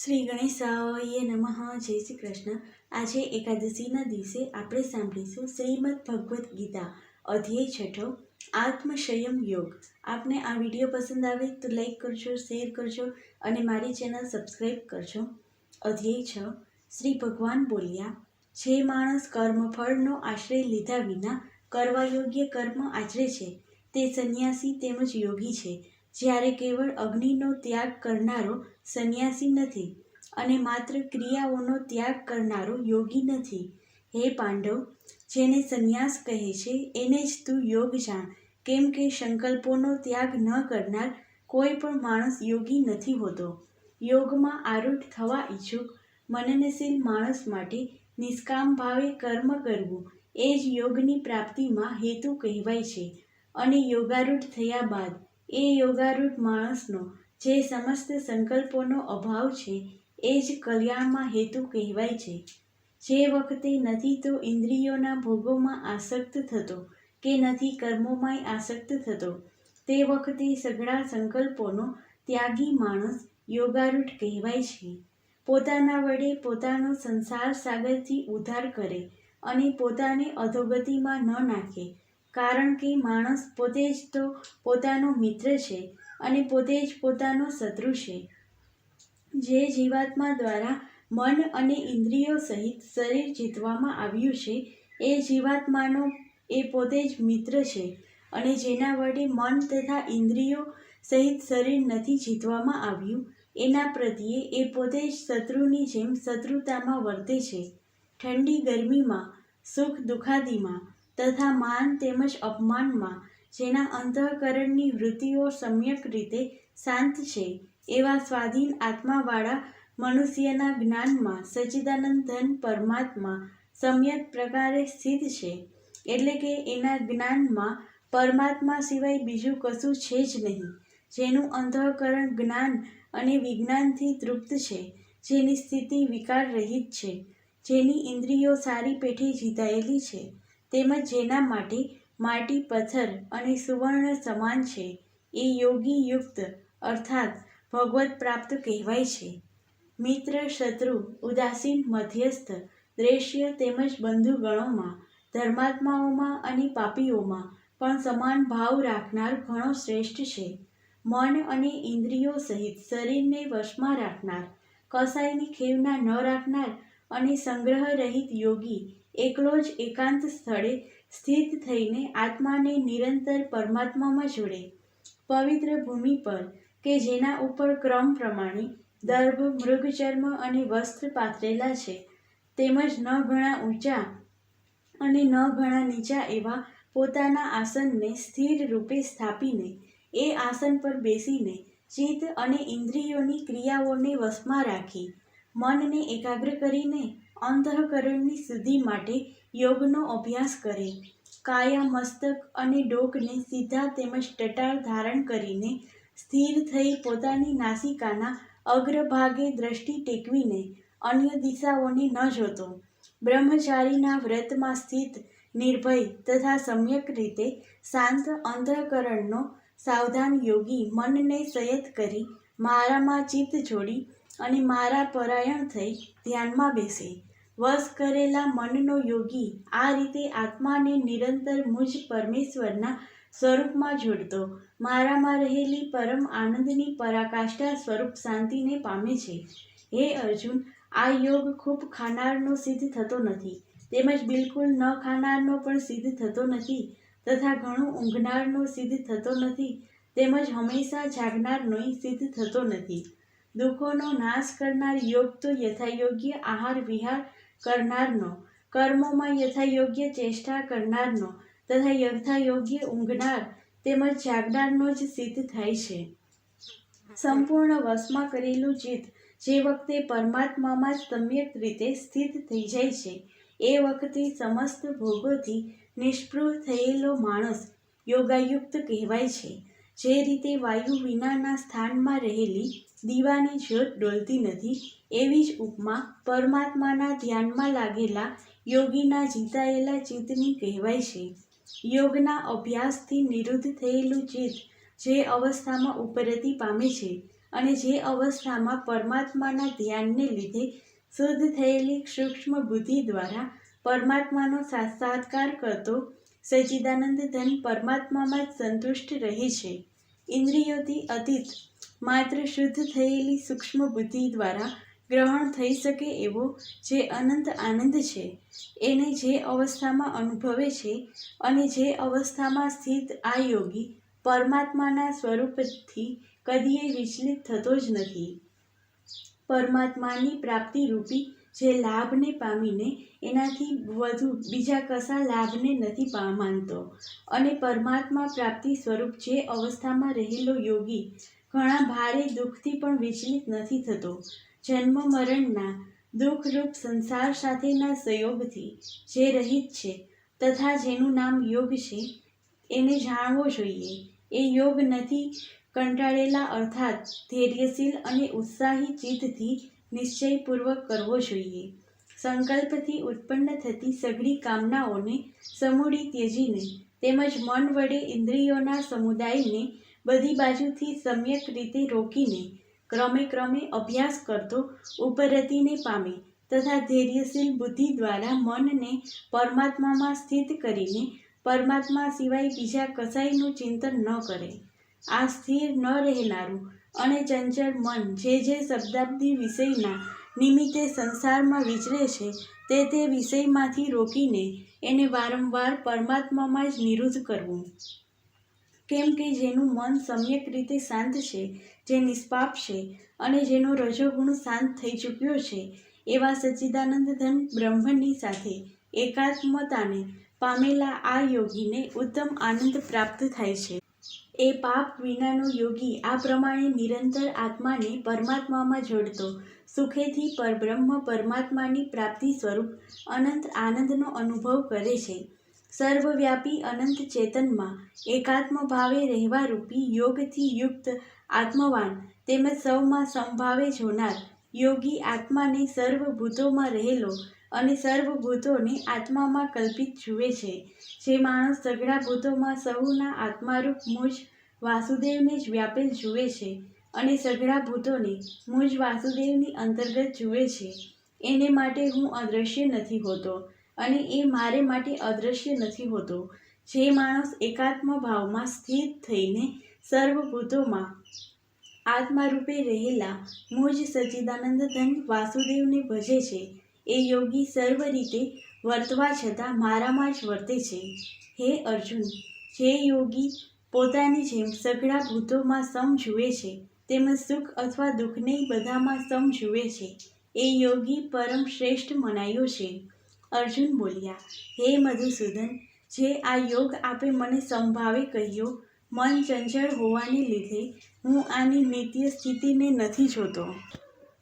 શ્રી ગણેશાય નમઃ, જય શ્રી કૃષ્ણ. આજે એકાદશીના દિવસે આપણે સાંભળીશું શ્રીમદ ભગવદ્ ગીતા, અધ્યાય છઠ્ઠો આત્મસંયમ યોગ. આપને આ વીડિયો પસંદ આવે તો લાઈક કરજો, શેર કરજો અને મારી ચેનલ સબસ્ક્રાઈબ કરજો. અધ્યેય છ, શ્રી ભગવાન બોલ્યા, જે માણસ કર્મફળનો આશ્રય લીધા વિના કરવા યોગ્ય કર્મ આચરે છે, તે સંન્યાસી તેમજ યોગી છે. જ્યારે કેવળ અગ્નિનો ત્યાગ કરનારો સંન્યાસી નથી અને માત્ર ક્રિયાઓનો ત્યાગ કરનારો યોગી નથી. હે પાંડવ, જેને સંન્યાસ કહે છે, એને જ તું યોગ જાણ. કેમ કે સંકલ્પોનો ત્યાગ ન કરનાર કોઈ પણ માણસ યોગી નથી હોતો. યોગમાં આરૂઢ થવા ઈચ્છુક, મનનશીલ માણસ માટે નિષ્કામ ભાવે કર્મ કરવું એ જ યોગની પ્રાપ્તિમાં હેતુ કહેવાય છે. અને યોગારૂઢ થયા બાદ એ યોગારૂઢ માણસનો જે સમસ્ત સંકલ્પોનો અભાવ છે, એ જ કલ્યાણમાં હેતુ કહેવાય છે. જે વખતે નથી તો ઇન્દ્રિયોના ભોગોમાં આસક્ત થતો કે નથી કર્મોમાંય આસક્ત થતો, તે વખતે સઘળા સંકલ્પોનો ત્યાગી માણસ યોગારૂઢ કહેવાય છે. પોતાના વડે પોતાનો સંસાર સાગરથી ઉદ્ધાર કરે અને પોતાને અધોગતિમાં ન નાખે, કારણ કે માણસ પોતે જ તો પોતાનો મિત્ર છે અને પોતે જ પોતાનો શત્રુ છે. જે જીવાત્મા દ્વારા મન અને ઇન્દ્રિયો સહિત શરીર જીતવામાં આવ્યું છે, એ જીવાત્માનો, એ પોતે જ મિત્ર છે અને જેના વડે મન તથા ઇન્દ્રિયો સહિત શરીર નથી જીતવામાં આવ્યું, એના પ્રત્યે એ પોતે જ શત્રુની જેમ શત્રુતામાં વર્તે છે. ઠંડી ગરમીમાં, સુખ દુઃખાદીમાં તથા માન તેમજ અપમાનમાં જેના અંતઃકરણની વૃત્તિઓ સમ્યક રીતે શાંત છે, એવા સ્વાધીન આત્માવાળા મનુષ્યના જ્ઞાનમાં સચ્ચિદાનંદ ધન પરમાત્મા સમ્યક પ્રકારે સ્થિત છે, એટલે કે એના જ્ઞાનમાં પરમાત્મા સિવાય બીજું કશું છે જ નહીં, જેનું અંતઃકરણ જ્ઞાન અને વિજ્ઞાનથી તૃપ્ત છે, જેની સ્થિતિ વિકાર રહિત છે, જેની ઇન્દ્રિયો સારી પેઠે જીતાયેલી છે, તેમજ જેના માટે માટી, પથ્થર અને સુવર્ણ સમાન છે. એ યોગી યુક્ત અર્થાત ભગવત પ્રાપ્ત કહેવાય છે. મિત્ર, શત્રુ, ઉદાસીન, મધ્યસ્થ, દ્રેશ્ય તેમજ બંધુગણોમાં, ધર્માત્માઓમાં અને પાપીઓમાં પણ સમાન ભાવ રાખનાર ઘણો શ્રેષ્ઠ છે. મન અને ઇન્દ્રિયો સહિત શરીરને વશમાં રાખનાર કસાયની ખેવના ન રાખનાર અને સંગ્રહ રહિત યોગી એકલો જ એકાંત સ્થળે સ્થિત થઈને આત્માને નિરંતર પરમાત્મામાં જોડે, પવિત્ર ભૂમિ પર, કે જેના ઉપર ક્રમ પ્રમાણે દર્ભ, મૃગચર્મ અને વસ્ત્ર પાથરેલા છે. તેમજ ન ઘણા ઊંચા અને ન ઘણા નીચા એવા પોતાના આસનને સ્થિર રૂપે સ્થાપીને, એ આસન પર બેસીને ચિત્ત અને ઇન્દ્રિયોની ક્રિયાઓને વશમાં રાખી, મનને એકાગ્ર કરીને અંતઃકરણની શુદ્ધિ માટે યોગનો અભ્યાસ કરે. કાયા મસ્તક અને ડોકને સીધા તેમજ ટટાર ધારણ કરીને સ્થિર થઈ પોતાની નાસિકાના અગ્રભાગે દ્રષ્ટિ ટેકવીને અન્ય દિશાઓને ન જોતો. બ્રહ્મચારીના વ્રતમાં સ્થિત નિર્ભય તથા સમ્યક રીતે શાંત અંતઃકરણનો સાવધાન યોગી મનને સયત કરી મારામાં ચિત્ત જોડી અને મારા પરાયણ થઈ ધ્યાનમાં બેસે. વશ કરેલા મનનો યોગી આ રીતે આત્માને નિરંતર મુજ પરમેશ્વરના સ્વરૂપમાં જોડતો, મારામાં રહેલી પરમ આનંદની પરાકાષ્ઠા સ્વરૂપ શાંતિને પામે છે. હે અર્જુન, આ યોગ ખૂબ ખાનારનો સિદ્ધ થતો નથી, તેમજ બિલકુલ ન ખાનારનો પણ સિદ્ધ થતો નથી, તથા ઘણું ઊંઘનારનો સિદ્ધ થતો નથી, તેમજ હંમેશા જાગનારનોય સિદ્ધ થતો નથી. દુઃખોનો નાશ કરનાર યોગ તો યથાયોગ્ય આહાર વિહાર કરનારનો. કર્મોમાં યથાયોગ્ય ચેષ્ટા કરનારનો તથા યથાયોગ્ય ઊંઘનાર તેમજ જાગનારનો જ સિદ્ધ થાય છે. સંપૂર્ણ વશમાં કરેલું ચિત્ત જે વખતે પરમાત્મામાં જ સમ્યક રીતે સ્થિત થઈ જાય છે, એ વખતે સમસ્ત ભોગોથી નિષ્પૃહ થયેલો માણસ યોગાયુક્ત કહેવાય છે. જે રીતે વાયુ વિનાના સ્થાનમાં રહેલી દીવાની જ્યોત ડોલતી નથી, એવી જ ઉપમા પરમાત્માના ધ્યાનમાં લાગેલા યોગીના જીતાયેલા ચિત્તની કહેવાય છે. યોગના અભ્યાસથી નિરુદ્ધ થયેલું ચિત્ત જે અવસ્થામાં ઉપરતી પામે છે અને જે અવસ્થામાં પરમાત્માના ધ્યાનને લીધે શુદ્ધ થયેલી સૂક્ષ્મ બુદ્ધિ દ્વારા પરમાત્માનો સાક્ષાત્કાર કરતો સચ્ચિદાનંદ ધન પરમાત્મામાં જ સંતુષ્ટ રહે છે. ઇન્દ્રિયોથી અતીત, માત્ર શુદ્ધ થયેલી સૂક્ષ્મ બુદ્ધિ દ્વારા ગ્રહણ થઈ શકે એવો જે અનંત આનંદ છે, એને જે અવસ્થામાં અનુભવે છે અને જે અવસ્થામાં સ્થિત આ યોગી પરમાત્માના સ્વરૂપથી કદીએ વિચલિત થતો જ નથી. પરમાત્માની પ્રાપ્તિ રૂપી જે લાભને પામીને એનાથી વધુ બીજા કશા લાભને નથી માનતો. અને પરમાત્મા પ્રાપ્તિ સ્વરૂપ જે અવસ્થામાં રહેલો યોગી ઘણા ભારે દુઃખથી પણ વિચલિત નથી થતો. જન્મ, મરણના દુઃખરૂપ સંસાર સાથેના સંયોગથી જે રહિત છે તથા જેનું નામ યોગ છે, એને જાણવો જોઈએ. એ યોગ નથી કંટાળેલા અર્થાત ધૈર્યશીલ અને ઉત્સાહી ચિત્તથી નિશ્ચયપૂર્વક કરવો જોઈએ. સંકલ્પથી ઉત્પન્ન થતી સઘળી કામનાઓને સમૂળી ત્યજીને તેમજ મન વડે ઇન્દ્રિયોના સમુદાયને બધી બાજુથી સમ્યક રીતે રોકીને ક્રમે ક્રમે અભ્યાસ કરતો ઉપરતીને પામે તથા ધૈર્યશીલ બુદ્ધિ દ્વારા મનને પરમાત્મામાં સ્થિત કરીને પરમાત્મા સિવાય બીજા કસાયનું ચિંતન ન કરે. આ સ્થિર ન રહેનારું અને ચંચળ મન જે જે શબ્દાબ્દી વિષયના નિમિત્તે સંસારમાં વિચરે છે, તે તે વિષયમાંથી રોકીને એને વારંવાર પરમાત્મામાં જ નિરુદ્ધ કરવું. કેમ કે જેનું મન સમ્યક રીતે શાંત છે, જે નિષ્પાપ છે અને જેનો રજોગુણ શાંત થઈ ચૂક્યો છે, એવા સચ્ચિદાનંદ ધન બ્રહ્મની સાથે એકાત્મતાને પામેલા આ યોગીને ઉત્તમ આનંદ પ્રાપ્ત થાય છે. એ પાપ વિનાનો યોગી આ પ્રમાણે નિરંતર આત્માને પરમાત્મામાં જોડતો, સુખેથી પરબ્રહ્મ પરમાત્માની પ્રાપ્તિ સ્વરૂપ અનંત આનંદનો અનુભવ કરે છે. સર્વવ્યાપી અનંત ચેતનમાં એકાત્મ ભાવે રહેવા રૂપી યોગથી યુક્ત આત્મવાન તેમજ સૌમાં સંભાવે જોનાર યોગી આત્માને સર્વભૂતોમાં રહેલો અને સર્વભૂતોને આત્મામાં કલ્પિત જુએ છે. જે માણસ સઘળા ભૂતોમાં સૌના આત્મારૂપ મુજ વાસુદેવને જ વ્યાપેલ જુએ છે અને સઘળા ભૂતોને મુજ વાસુદેવની અંતર્ગત જુએ છે. એને માટે હું અદૃશ્ય નથી હોતો અને એ મારે માટે અદૃશ્ય નથી હોતો. જે માણસ એકાત્મ ભાવમાં સ્થિર થઈને સર્વભૂતોમાં આત્મારૂપે રહેલા મુજ સચ્ચિદાનંદ ધન વાસુદેવને ભજે છે. એ યોગી સર્વ રીતે વર્તવા છતાં મારામાં જ વર્તે છે. હે અર્જુન જે યોગી, પોતાની જેમ સઘળા ભૂતોમાં સમ જુએ છે, તેમજ સુખ અથવા દુઃખને બધામાં સમ જુએ છે. એ યોગી પરમ શ્રેષ્ઠ મનાયો છે. અર્જુન બોલ્યા, હે મધુસૂદન, જે આ યોગ આપે મને સંભાવે કહ્યો, મન ચંચળ હોવાને લીધે હું આની નિત્ય સ્થિતિને નથી જોતો.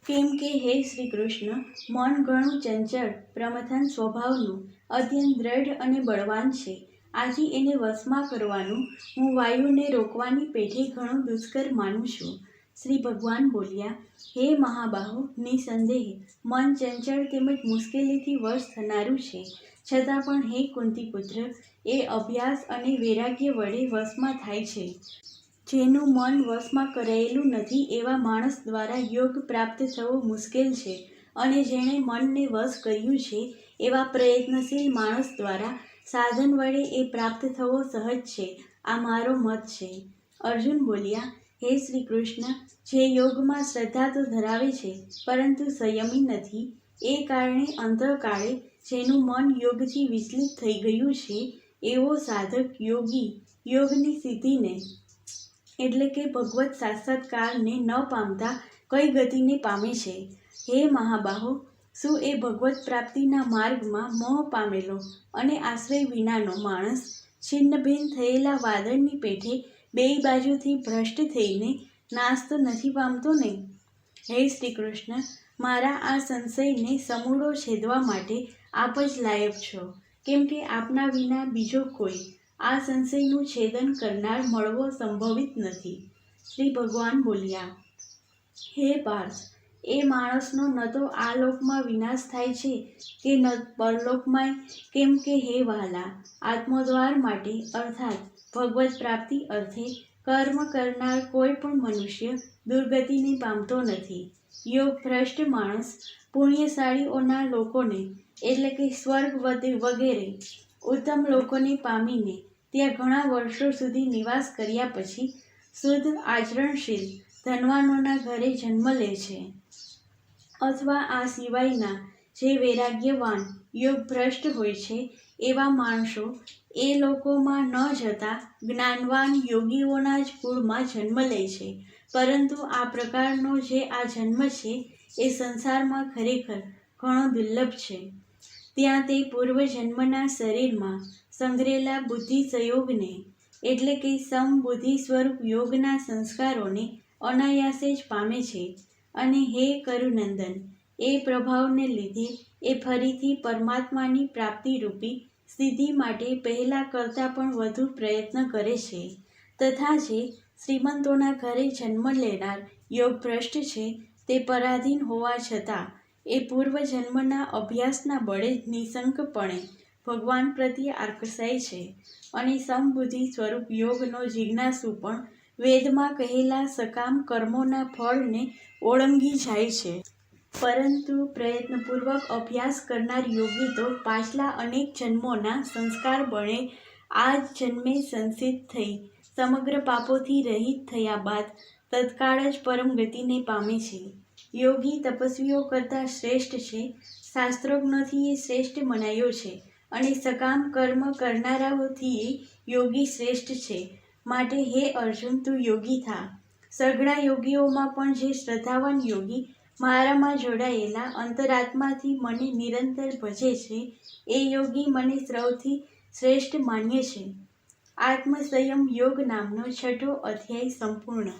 કેમ કે હે શ્રી કૃષ્ણ, મન ઘણું ચંચળ, પ્રમથન સ્વભાવનું, અત્યંત દ્રઢ અને બળવાન છે. આથી એને વશમાં કરવાનું, હું વાયુને રોકવાની પેઠે ઘણું દુષ્કર માનું છું. શ્રી ભગવાન બોલ્યા, હે મહાબાહુ, નિસંદેહ, મન ચંચળ તેમજ મુશ્કેલીથી વશ થનારું છે. છતાં પણ હે કુંતી પુત્ર એ અભ્યાસ અને વૈરાગ્ય વડે વશમાં થાય છે. જેનું મન વશમાં કરાયેલું નથી એવા માણસ દ્વારા યોગ પ્રાપ્ત થવો મુશ્કેલ છે અને જેણે મનને વશ કર્યું છે એવા પ્રયત્નશીલ માણસ દ્વારા સાધન વડે એ પ્રાપ્ત થવો સહજ છે. આ મારો મત છે. અર્જુન બોલ્યા, હે શ્રી કૃષ્ણ જે યોગમાં શ્રદ્ધા તો ધરાવે છે, પરંતુ સંયમી નથી. એ કારણે અંતકાળે જેનું મન યોગથી વિચલિત થઈ ગયું છે, એવો સાધક યોગી યોગની સિદ્ધિને એટલે કે ભગવત સાક્ષાત્કારને ન પામતા કઈ ગતિને પામે છે? હે મહાબાહો, શું એ ભગવત પ્રાપ્તિના માર્ગમાં મોહ પામેલો અને આશ્રય વિનાનો માણસ છિન્નભિન્ન થયેલા વાદળની પેઠે બેય બાજુથી ભ્રષ્ટ થઈને નાશ તો નથી પામતો ને? હે શ્રી કૃષ્ણ મારા આ સંશયને સમૂળો છેદવા માટે આપ જ લાયક છો, કેમ કે આપના વિના બીજો કોઈ આ સંશયનું છેદન કરનાર મળવો સંભવિત નથી. શ્રી ભગવાન બોલ્યા, હે પાર્થ, એ માણસનો ન તો આ લોકમાં વિનાશ થાય છે કે ન પરલોકમાં કેમ કે હે વહાલા, આત્મદ્વાર માટે અર્થાત ભગવત પ્રાપ્તિ અર્થે કર્મ કરનાર કોઈ પણ મનુષ્ય દુર્ગતિને પામતો નથી. યોગ ભ્રષ્ટ માણસ પુણ્યશાળીઓના લોકોને, એટલે કે સ્વર્ગ વગેરે, ઉત્તમ લોકોને પામીને ત્યાં ઘણા વર્ષો સુધી નિવાસ કર્યા પછી શુદ્ધ આચરણશીલ ધનવાનોના ઘરે જન્મ લે છે. અથવા આ સિવાયના જે વૈરાગ્યવાન યોગ ભ્રષ્ટ હોય છે, એવા માણસો એ લોકોમાં ન જતા જ્ઞાનવાન યોગીઓના જ કુળમાં જન્મ લે છે. પરંતુ આ પ્રકારનો જે આ જન્મ છે, એ સંસારમાં ખરેખર ઘણો દુર્લભ છે. ત્યાં તે પૂર્વજન્મના શરીરમાં સંઘરેલા બુદ્ધિ સંયોગને, એટલે કે સમબુદ્ધિ સ્વરૂપ યોગના સંસ્કારોને અનાયાસે જ પામે છે. અને હે કરુનંદન, એ પ્રભાવને લીધે એ ફરીથી પરમાત્માની પ્રાપ્તિરૂપી સિદ્ધિ માટે પહેલાં કરતાં પણ વધુ પ્રયત્ન કરે છે. તથા જે શ્રીમંતોના ઘરે જન્મ લેનાર યોગ ભ્રષ્ટ છે, તે પરાધીન હોવા છતાં એ પૂર્વજન્મના અભ્યાસના બળે નિશંકપણે ભગવાન પ્રત્યે આકર્ષાય છે અને સમબુદ્ધિ સ્વરૂપ યોગનો જિજ્ઞાસુ પણ વેદમાં કહેલા સકામ કર્મોના ફળને ઓળંગી જાય છે. પરંતુ પ્રયત્નપૂર્વક અભ્યાસ કરનાર યોગી તો પાછલા અનેક જન્મોના સંસ્કાર બળે આ જન્મે સંસિદ્ધ થઈ, સમગ્ર પાપોથી રહિત થયા બાદ તત્કાળ જ પરમ ગતિને પામે છે. યોગી તપસ્વીઓ કરતાં શ્રેષ્ઠ છે. શાસ્ત્રોજ્ઞથી એ શ્રેષ્ઠ મનાયો છે અને સકામ કર્મ કરનારાઓથી યોગી શ્રેષ્ઠ છે. માટે હે અર્જુન, તું યોગી થા. સઘળા યોગીઓમાં પણ જે શ્રદ્ધાવાન યોગી મારામાં જોડાયેલા અંતરાત્માથી મને નિરંતર ભજે છે, એ યોગી મને સૌથી શ્રેષ્ઠ માન્ય છે. આત્મસંયમ યોગ નામનો છઠ્ઠો અધ્યાય સંપૂર્ણ